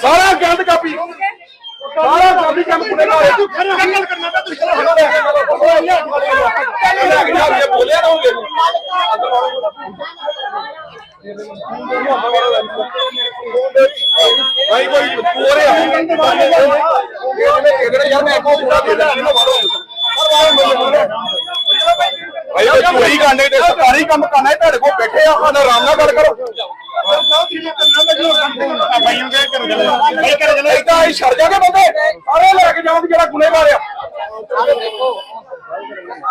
ਸਾਰਾ ਗੰਦ ਕਾਪੀ। ਸਾਰਾ ਕਾਪੀ ਕੰਮ ਕੁੜੇ ਨਾਲ ਤੂੰ ਖੜਾ ਗੱਲ ਕਰਨਾ ਤਾਂ ਤੂੰ ਖੜਾ ਇਹ ਬੋਲਿਆ ਨਾ ਹੋਗੇ ਭਾਈ ਕੋਈ ਪੂਰੇ ਆ। ਇਹਦੇ ਯਾਰ ਮੈਂ ਕੋ ਪੂਰਾ ਦੇ ਇਹਨੂੰ ਮਾਰੋ ਭਾਈ ਚੋਰੀ ਕਰਨੇ ਤੇ ਸਰਕਾਰੀ ਕੰਮ ਕਰਨਾ ਹੈ ਤੁਹਾਡੇ ਕੋਲ ਬੈਠੇ ਆ ਆਰਾਮ ਨਾਲ ਗੱਲ ਕਰੋ। ਭਾਈਆਂ ਕੇ ਕਰ ਚਲੇ ਭਾਈ ਕਰ ਚਲੇ ਇਦਾਂ ਹੀ ਛੜ ਜਾਗੇ ਬੰਦੇ ਸਾਰੇ ਲੈ ਕੇ ਜਾਓਗੇ ਜਿਹੜਾ ਗੁਨੇਗਾਰ ਆ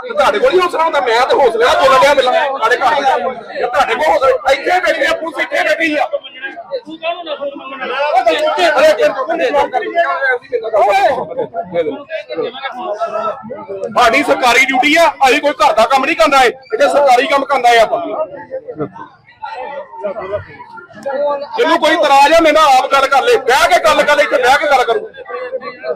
ਤੇ ਤੁਹਾਡੇ ਕੋਲ ਹੀ ਹੌਸਲਾ ਹੁੰਦਾ ਮੈਂ ਤੇ ਹੌਸਲੇ ਬੋਲਣ ਡਿਆ ਮਿਲਾਂ ਤੁਹਾਡੇ ਘਰ ਦੇ ਜੇ ਤੁਹਾਡੇ ਕੋਲ ਹੌਸਲਾ ਇੱਥੇ ਬੈਠੇ ਆ ਪੁਲਿਸ ਇੱਥੇ ਬੈਠੀ ਆ ਅਰੇ ਫਿਰ ਸਾਡੀ ਸਰਕਾਰੀ ਡਿਊਟੀ ਆ, ਅਸੀਂ ਕੋਈ ਘਰ ਦਾ ਕੰਮ ਨਹੀਂ ਕਰਦਾ ਏ। ਇੱਥੇ ਸਰਕਾਰੀ ਕੰਮ ਕਰਦਾ ਏ ਆਪਾਂ। ਜਿਹਨੂੰ ਕੋਈ ਇਤਰਾਜ਼ ਆ ਮੇਰੇ ਆਪ ਗੱਲ ਕਰ ਲੈ। ਬਹਿ ਕੇ ਗੱਲ ਕਰ ਲੈ ਇੱਥੇ ਬਹਿ ਕੇ ਗੱਲ ਕਰੂ।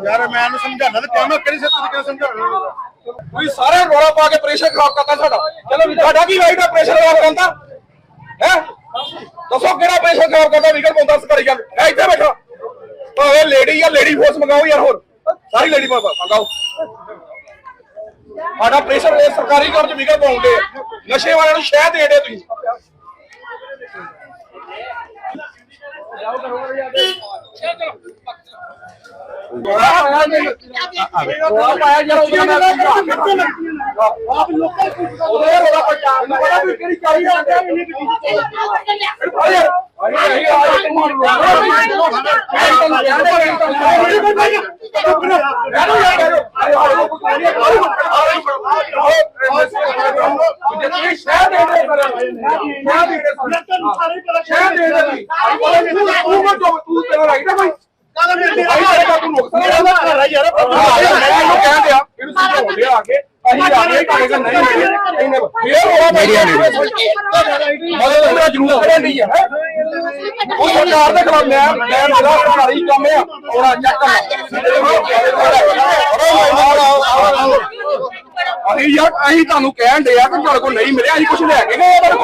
ਯਾਰ ਮੈਂ ਉਹਨੂੰ ਸਮਝਾਉਣਾ ਤੇ ਮੈਂ ਕਿਹੜੀ ਸਿੱਧ ਤਰੀਕੇ ਨਾਲ ਤੁਸੀਂ ਸਾਰੇ ਰੋਲਾ ਪਾ ਕੇ ਪ੍ਰੈਸ਼ਰ ਖਰਾਬ ਕਰਤਾ ਸਾਡਾ। ਚਲੋ ਸਾਡਾ ਕੀ ਰਾਈਟ ਹੈ ਪ੍ਰੈਸ਼ਰ ਖਰਾਬ ਕਰਨ ਦਾ? ਹੈ? ਦੱਸੋ ਕਿਹੜਾ ਪ੍ਰੈਸ਼ਰ ਖਰਾਬ ਕਰਦਾ ਵਿਕਲ ਪਾਉਂਦਾ ਸਰਕਾਰੀ ਗੱਲ। ਐ ਇੱਥੇ ਬੈਠਾ। ਓਏ ਲੇਡੀ ਆ ਲੇਡੀ ਫੋਰਸ ਮੰਗਾਓ ਯਾਰ ਹੋਰ। ਸਾਰੀ ਲੇਡੀ ਮੰਗਾਓ। ਸਾਡਾ ਪ੍ਰੈਸ਼ਰ ਸਰਕਾਰੀ ਕੰਮ ਚ ਵਿਕਲ ਪਾਉਂਦੇ। ਨਸ਼ੇ ਵਾਲਿਆਂ ਨੂੰ ਸ਼ਹਿ ਦੇ ਦੇ ਤੁਸੀਂ। ਲੋਕਾਂ ਨੂੰ ਪਤਾ ਵੀ ਕਿਹੜੀ ਚਾਹੀਦੀ ਹੈ ਨਹੀਂ ਕਿਹਦੀ ਚਾਹੀਦੀ ਹੈ ਰੋਲਾ ਪਾਇਆ ਯਾਰ ਉਹਦੇ ਨਾਲ ਆਪ ਲੋਕਾਂ ਨਹੀਂ ਹੈ? ਉਹ ਸਰਕਾਰ ਦੇ ਖਿਲਾਫ ਮੈਂ ਮੈਂ ਮੇਰਾ ਸਰਕਾਰੀ ਕੰਮ ਆ ਚੱਕ ਅਸੀਂ ਯਾਰ ਅਸੀਂ ਤੁਹਾਨੂੰ ਕਹਿਣ ਦੇ ਆ ਕਿ ਤੁਹਾਡੇ ਕੋਲ ਨਹੀਂ ਮਿਲਿਆ ਅਸੀਂ ਕੁਝ ਲੈ ਕੇ ਗਏ ਆ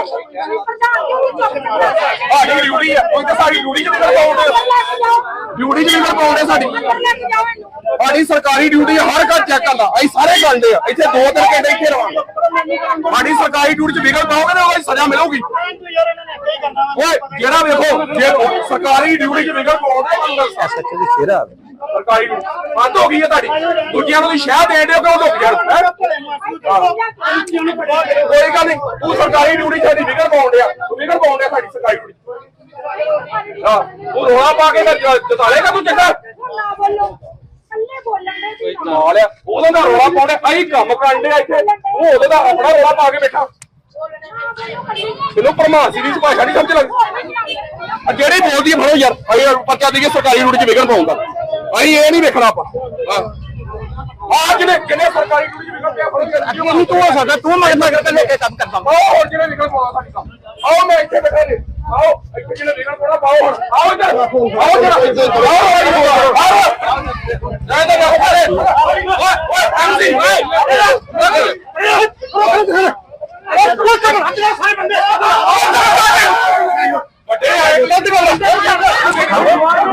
ਸਾਡੀ ਡਿਊਟੀ ਆ ਕੋਈ ਤਾਂ ਸਾਡੀ ਡਿਊਟੀ ਚ ਨਿਕਲ ਪਾਉਂਦੇ ਡਿਊਟੀ ਚ ਨਿਕਲ ਪਾਉਂਦੇ ਸਾਡੀ। ਸਾਡੀ ਸਰਕਾਰੀ ਡਿਊਟੀ ਹਰ ਘਰ ਚੈੱਕ ਕਰਦਾ। ਅਸੀਂ ਸਾਰੇ ਕਰਦੇ ਆ। ਇੱਥੇ ਦੋ ਤਿੰਨ ਘੰਟੇ ਇੱਥੇ ਰਵਾਂਗੇ। ਸਾਡੀ ਸਰਕਾਰੀ ਡਿਊਟੀ ਚ ਵਿਗੜ ਪਾਓਗੇ ਨਾ ਉਹਦੀ ਸਜ਼ਾ ਮਿਲੂਗੀ। ਓਏ ਜਿਹੜਾ ਵੇਖੋ ਜੇ ਸਰਕਾਰੀ ਡਿਊਟੀ ਚ ਵਿਗੜ ਪਾਉਂਦੇ ਤੁਹਾਨੂੰ ਸੱਚ ਦੀ ਸਿਰ ਸਰਕਾਰੀ ਬੰਦ ਹੋ ਗਈ ਹੈ ਤੁਹਾਡੀ। ਦੂਜਿਆਂ ਨੂੰ ਤੁਸੀਂ ਸ਼ਹਿ ਦੇ ਦਿਓ ਕਿ ਉਹ ਲੁਕ ਜਾਣ। ਹੈਂ? ਕੋਈ ਗੱਲ ਨਹੀਂ। ਤੂੰ ਸਰਕਾਰੀ ਡਿਊਟੀ ਸਾਡੀ ਵਿਗੜ ਪਾਉਣ ਡਿਆ। ਤੂੰ ਵਿਗੜ ਪਾਉਣ ਡਿਆ ਸਾਡੀ ਸਰਕਾਰੀ ਡਿਊਟੀ ਹਾਂ ਤੂੰ ਰੋਲਾ ਪਾ ਕੇ ਜਿਤਾਲੇਗਾ ਤੂੰ ਚੰਗਾ। ਨਾਲ ਆ। ਉਹਦਾ ਦਾ ਰੋਲਾ ਪਾਉਂਦੇ ਅਸੀਂ ਕੰਮ ਕਰਨ ਡਿਆ ਇੱਥੇ। ਉਹ ਉਹਦੇ ਦਾ ਆਪਣਾ ਰੋਲਾ ਪਾ ਕੇ ਬੈਠਾ। ਇਹਨੂੰ ਪਰਮਾਸੀ ਦੀ ਭਾਸ਼ਾ ਨਹੀਂ ਸਮਝ ਲੱਗਦੀ ਆ ਜਿਹੜੀ ਬੋਲਦੀ ਆ ਫੜੋ ਯਾਰ। ਅਸੀਂ ਪੱਕਾ ਦੇਈਏ ਸਰਕਾਰੀ ਡਿਊਟੀ ਚ ਵਿਗੜ ਪਾਉਂਦਾ। ਅਸੀਂ ਇਹ ਨਹੀਂ ਵੇਖਣਾ ਆਪਾਂ। ਆ ਜਿਹੜੇ ਕਿੰਨੇ ਸਰਕਾਰੀ ਡਿਊਟੀ ਚ ਵਿਗੜ ਪਿਆ ਫੜੋ ਯਾਰ। ਤੂੰ ਤੂੰ ਹੋ ਸਕਦਾ ਤੂੰ ਮਗਰ ਮਗਰ ਤੇ ਲੈ ਕੇ ਕੰਮ ਕਰਦਾ। ਆਓ ਹੁਣ ਜਿਹੜੇ ਵਿਗੜ ਪਾਉਣਾ ਸਾਡੀ ਕੰਮ। ਆਓ ਮੈਂ ਇੱਥੇ ਬੈਠਾ ਜੀ। ਆਓ ਇੱਥੇ ਜਿਹੜੇ ਵਿਗੜ ਪਾਉਣਾ ਪਾਓ ਹੁਣ ਆਓ ਇੱਧਰ ਆਓ ਜਰਾ ਆਓ ਆਓ ਲੈ ਦੇ ਨਾ ਕਰੇ ਓਏ ਓਏ ਐਮਸੀ ਓਏ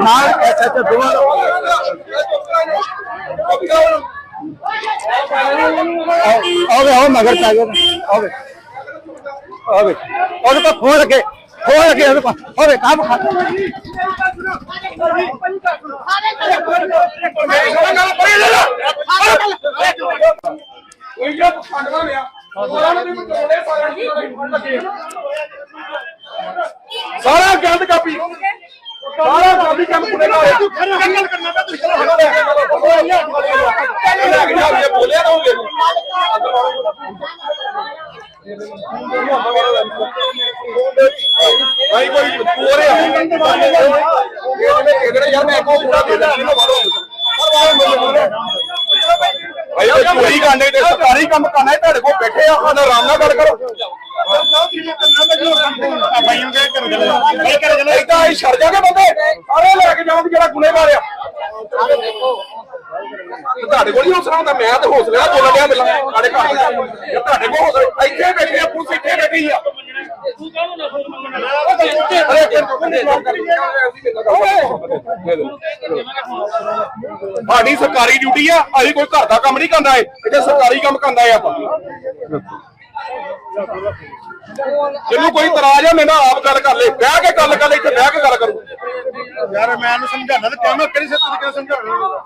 ਨਾਲ ਐਸਐਚ ਦੋਵਾਂ ਆਵੇ ਆਓ ਮਗਰ ਪੈ ਗਏ ਆਵੇ ਆਵੇ ਉਹਦੇ ਕੋਲ ਫੋਨ ਲੱਗੇ ਫੋਨ ਲੱਗੇ ਉਹਦੇ ਕੋਲ ਆਵੇ ਕੰਮ ਖਾ ਕੋਈ ਜਿਹੜਾ ਪਖੰਡਵਾ ਲਿਆ ਉਹਨਾਂ ਨੂੰ ਵੀ ਬਚਾਉਂਦੇ ਸਾਰਿਆਂ ਨੂੰ ਫੜ ਲੱਗੇ ਸਾਰਾ ਗੰਦ ਕਾਪੀ। ਸਾਰਾ ਕਾਪੀ ਕੰਮ ਕੁੜੇ ਨਾਲ ਤੂੰ ਖੜਾ ਗੱਲ ਕਰਨਾ ਤਾਂ ਤੂੰ ਖੜਾ ਜਾ ਇਹ ਬੋਲਿਆ ਨਾ ਹੋਗੇ ਭਾਈ ਕੋਈ ਪੂਰੇ ਆ। ਇਹਦੇ ਯਾਰ ਮੈਂ ਕੋ ਪੂਰਾ ਦੇ ਦੇਣਾ ਇਹਨੂੰ ਮਾਰੋ ਭਾਈ ਉਹ ਚੋਰੀ ਕਰਨੇ ਤੇ ਸਰਕਾਰੀ ਕੰਮ ਕਰਨਾ ਹੈ ਤੁਹਾਡੇ ਕੋਲ ਬੈਠੇ ਆ ਆਰਾਮ ਨਾਲ ਗੱਲ ਕਰੋ। ਭਾਈਆਂ ਕੇ ਕਰ ਚਲੇ ਭਾਈ ਕਰ ਚਲੇ। ਇਦਾਂ ਹੀ ਛੜ ਜਾਗੇ ਬੰਦੇ। ਸਾਰੇ ਲੈ ਕੇ ਜਾਓਗੇ ਜਿਹੜਾ ਗੁਨੇਗਾਰ ਆ ਤੇ ਤੁਹਾਡੇ ਕੋਲ ਹੀ ਹੌਸਲਾ ਹੁੰਦਾ ਮੈਂ ਤੇ ਹੌਸਲੇ ਬੋਲਣ ਡਿਆ ਮਿਲਾਂ ਤੁਹਾਡੇ ਘਰ ਤੁਹਾਡੇ ਕੋਲ ਹੌਸਲਾ ਇੱਥੇ ਬੈਠੇ ਆ ਪੁਲਿਸ ਇੱਥੇ ਬੈਠੀ ਆ। ਸਾਡੀ ਸਰਕਾਰੀ ਡਿਊਟੀ ਆ ਅਸੀਂ ਕੋਈ ਘਰ ਦਾ ਕੰਮ ਨਹੀਂ ਕਰਦਾ ਏ ਇੱਥੇ ਸਰਕਾਰੀ ਕੰਮ ਕਰਦਾ ਏ ਆਪਾਂ। ਜਿਹਨੂੰ ਕੋਈ ਇਤਰਾਜ਼ ਆ ਮੇਰੇ ਨਾਲ ਆਪ ਗੱਲ ਕਰ ਲੈ। ਬਹਿ ਕੇ ਗੱਲ ਕਰ ਲੈ ਇੱਥੇ ਬਹਿ ਕੇ ਗੱਲ ਕਰੂ। ਯਾਰ ਮੈਂ ਇਹਨੂੰ ਸਮਝਾਉਣਾ ਤੇ ਮੈਂ ਕਿਹੜੀ ਸਿੱਧ ਤਰੀਕੇ ਨਾਲ ਸਮਝਾਉਣਾ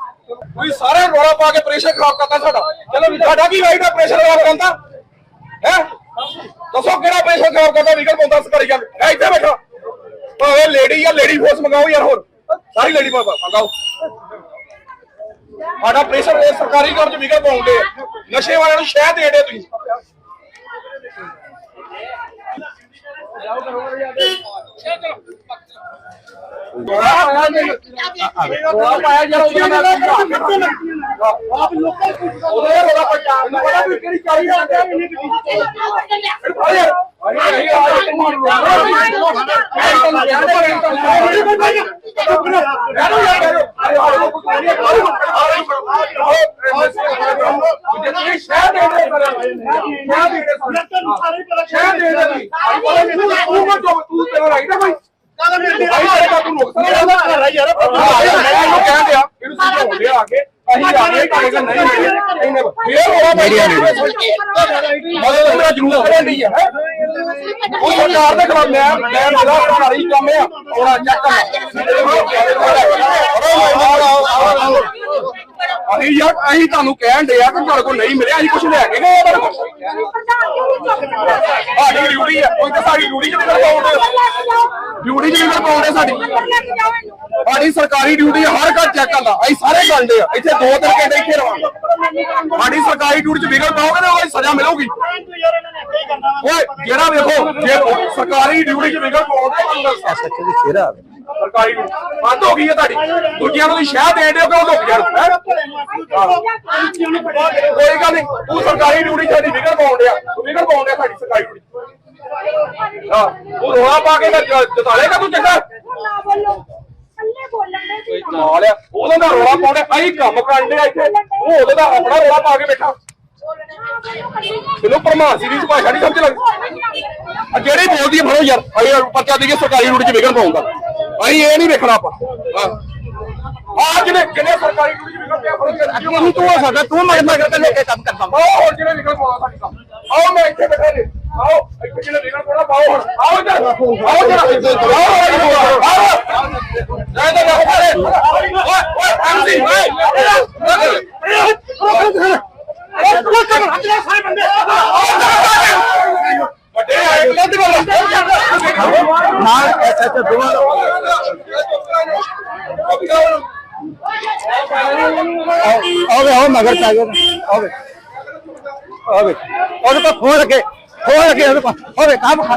ਕੋਈ ਸਾਰੇ ਰੋਲਾ ਪਾ ਕੇ ਪ੍ਰੈਸ਼ਰ ਖਰਾਬ ਕਰਤਾ ਸਾਡਾ। ਚਲੋ ਸਾਡਾ ਕੀ ਰਾਈਟ ਆ? ਪ੍ਰੈਸ਼ਰ ਖਰਾਬ ਕਰਨ ਦਾ? ਹੈ? ਦੱਸੋ ਕਿਹੜਾ ਪ੍ਰੈਸ਼ਰ ਖਰਾਬ ਕਰਦਾ ਨਿਕਲ ਪਾਉਂਦਾ ਸਰਕਾਰੀ ਗੱਲ ਐ ਇੱਥੇ ਬੈਠਾ ਭਾਵੇਂ ਲੇਡੀ ਆ ਲੇਡੀ ਫੋਰਸ ਮੰਗਾਓ ਯਾਰ ਹੋਰ ਸਾਰੀ ਲੇਡੀ ਮੰਗਾਓ ਸਾਡਾ ਪ੍ਰੈਸ਼ਰ ਇਹ ਸਰਕਾਰੀ ਕੰਮ ਚ ਵਿਗੜ ਪਾਉਂਦੇ ਨਸ਼ੇ ਵਾਲਿਆਂ ਨੂੰ ਸ਼ਹਿ ਦੇ ਦੇ ਤੁਸੀਂ ਰੋਲਾ ਪਾਇਆ ਯਾਰ ਉਹਦਾ ਨਾਲ ਆਪ ਲੋਕਾਂ ਉਹਦੇ ਰੋਲਾ ਪਾਇਆ ਮੈਨੂੰ ਪਤਾ ਵੀ ਕਿਹੜੀ ਚਾਹੀ ਜਾਂਦੇ ਆ ਅਰੇ ਅਰੇ ਅਰੇ ਮਦਦ ਮੇਰਾ ਜਰੂਰ ਕਰਨ ਦੀ ਹੈ ਉਹ ਸਰਕਾਰ ਦੇ ਖਿਲਾਫ ਮੈਂ ਮੈਂ ਮੇਰਾ ਸਰਕਾਰੀ ਕੰਮ ਆ। ਉਹਨਾਂ ਚੈੱਕ ਅਸੀਂ ਯਾਰ ਅਸੀਂ ਤੁਹਾਨੂੰ ਕਹਿਣ ਦੇ ਆ ਕਿ ਤੁਹਾਡੇ ਕੋਲ ਨਹੀਂ ਮਿਲਿਆ ਅਸੀਂ ਕੁਝ ਲੈ ਕੇ ਗਏ ਤੁਹਾਡੇ ਕੋਲ। ਸਾਡੀ ਡਿਊਟੀ ਆ, ਕੋਈ ਤਾਂ ਸਾਡੀ ਡਿਊਟੀ ਚ ਨਿਕਲ ਪਾਉਂਦੇ ਡਿਊਟੀ ਚ ਨਿਕਲ ਪਾਉਂਦੇ ਸਾਡੀ। ਸਾਡੀ ਸਰਕਾਰੀ ਡਿਊਟੀ ਹਰ ਘਰ ਚੈੱਕ ਕਰਦਾ ਅਸੀਂ ਸਾਰੇ ਕਰਦੇ ਆ, ਇੱਥੇ ਦੋ ਤਿੰਨ ਘੰਟੇ ਇੱਥੇ ਰਵਾਂਗੇ। ਸਾਡੀ ਸਰਕਾਰੀ ਡਿਊਟੀ ਚ ਵਿਗੜ ਪਾਓਗੇ ਨਾ ਉਹ ਸਜ਼ਾ ਮਿਲੂਗੀ। ਓਏ, ਜਿਹੜਾ ਵੇਖੋ, ਜੇ ਸਰਕਾਰੀ ਡਿਊਟੀ ਚ ਵਿਗੜ ਪਾਓਗੇ ਤੁਹਾਨੂੰ ਸੱਚ। ਦੀ ਫੇਰ ਸਰਕਾਰੀ ਬੰਦ ਹੋ ਗਈ ਹੈ ਤੁਹਾਡੀ। ਦੂਜਿਆਂ ਨੂੰ ਤੁਸੀਂ ਸ਼ਹਿ ਦੇ ਦਿਓ ਕਿ ਉਹ ਲੁਕ ਜਾਣ? ਕੋਈ ਗੱਲ ਨਹੀਂ। ਤੂੰ ਸਰਕਾਰੀ ਡਿਊਟੀ ਸਾਡੀ ਵਿਗੜ ਪਾਉਣ ਡਿਆ। ਤੂੰ ਵਿਗੜ ਪਾਉਣ ਡਿਆ ਸਾਡੀ ਸਰਕਾਰੀ ਡਿਊਟੀ ਹਾਂ। ਉਹ ਰੋਲਾ ਪਾ ਕੇ ਜਤਾਲੇਗਾ ਤੂੰ ਚੰਗਾ। ਨਾਲ ਆ। ਉਹਦਾ ਦਾ ਰੋਲਾ ਪਾਉਂਦੇ ਅਸੀਂ ਕੰਮ ਕਰਨ ਡਿਆ ਇੱਥੇ। ਉਹ ਉਹਦਾ ਦਾ ਆਪਣਾ ਰੋਲਾ ਪਾ ਕੇ ਬੈਠਾ। ਤੈਨੂੰ ਪਰਮਾਸੀ ਦੀ ਭਾਸ਼ਾ ਨਹੀਂ ਸਮਝ ਲੱਗਦੀ। ਆ ਜਿਹੜੀ ਬੋਲਦੀ ਹੈ ਫੜੋ ਯਾਰ। ਅਸੀਂ ਪਰਚਾ ਦੇਈਏ ਸਰਕਾਰੀ ਡਿਊਟੀ 'ਚ ਵਿਗੜ ਪਾਉਂਦਾ ਅਸੀਂ ਇਹ ਨਹੀਂ ਵੇਖਣਾ ਆਪਾਂ ਆ ਜਿਹੜੇ ਕਿਹਨੇ ਸਰਕਾਰੀ ਡਿਊਟੀ 'ਚ ਵਿਗੜ ਪਿਆ ਫੜੋ ਯਾਰ ਤੂੰ ਤੂੰ ਹੋ ਸਕਦਾ ਤੂੰ ਮਗਰ ਮਗਰ ਤੇ ਲੈ ਕੇ ਕੰਮ ਕਰਦਾ ਆਓ ਹੁਣ ਜਿਹੜੇ ਵਿਗੜ ਪਾਉਂਦਾ ਸਾਡੀ ਕੰਮ ਆਓ ਮੈਂ ਇੱਥੇ ਬੈਠਾ ਜੀ ਆਓ ਇੱਥੇ ਜਿਹੜੇ ਵਿਗੜ ਪਾਉਂਦਾ ਪਾਓ ਹੁਣ ਆਓ ਇੱਧਰ ਆਓ ਜਰਾ ਆਓ ਆਓ ਜਾ ਇੱਧਰ ਆ ਓਏ ਓਏ ਐਮਸੀ ਓਏ ਵੱਡੇ ਆਏ ਗਲਤ ਗੱਲ ਨਾਲ ਐਸਐਚ ਦੋਵਾਂ ਆਵੇ ਆਓ ਮਗਰ ਪੈ ਗਏ ਆਵੇ ਆਵੇ ਉਹਦੇ ਕੋਲ ਫੋਨ ਰੱਖੇ ਫੋਨ ਰੱਖੇ ਉਹਦੇ ਕੋਲ ਹੋਵੇ ਕੰਮ ਖਾ